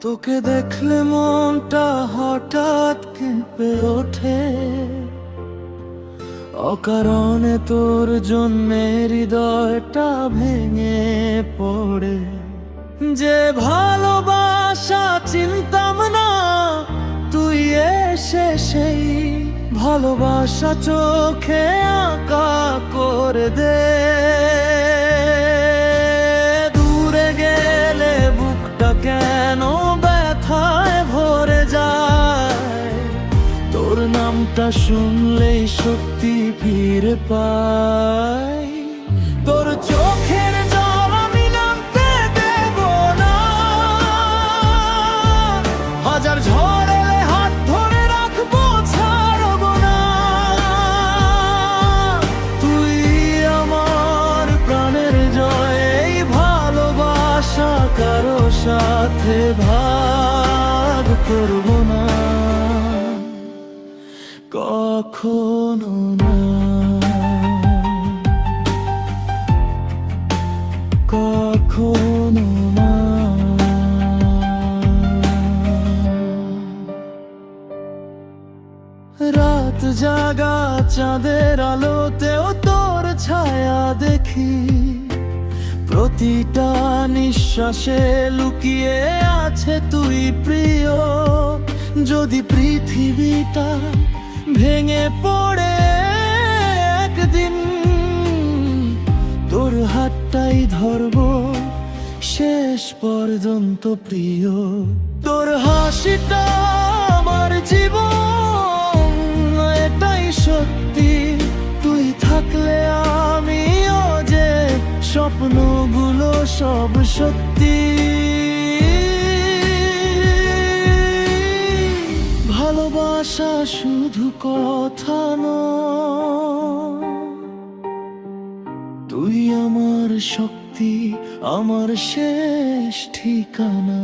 তোকে দেখলে মনটা হঠাৎ কেঁপে ওঠে। অকারণে তোর জন্য হৃদয়টা ভেঙে পড়ে। যে ভালোবাসা চিনতাম না, তুই এসে সেই ভালোবাসা চোখে আঁকা করে দে। নামটা শুনলেই সত্যি ফিরে পাই। তোর চোখের হাজার ঝড় হাত তুই আমার প্রাণের ভালোবাসা কারও সাথে ভাগ করব কখনো না। কখনো না। রাত জাগা চাঁদের আলোতেও তোর ছায়া দেখি। প্রতিটা নিঃশ্বাসে লুকিয়ে আছে তুই প্রিয়। যদি পৃথিবীটা ভেঙে পড়ে একদিন। তোর হাতটাই ধরবো শেষ পর্যন্ত প্রিয়। তোর হাসিটা আমার জীবন, এটাই সত্যি। তুই থাকলে আমিও যে স্বপ্নগুলো সব সত্যি। ভালোবাসা শুধু কথা তুই আমার শক্তি আমার শেষ ঠিকানা।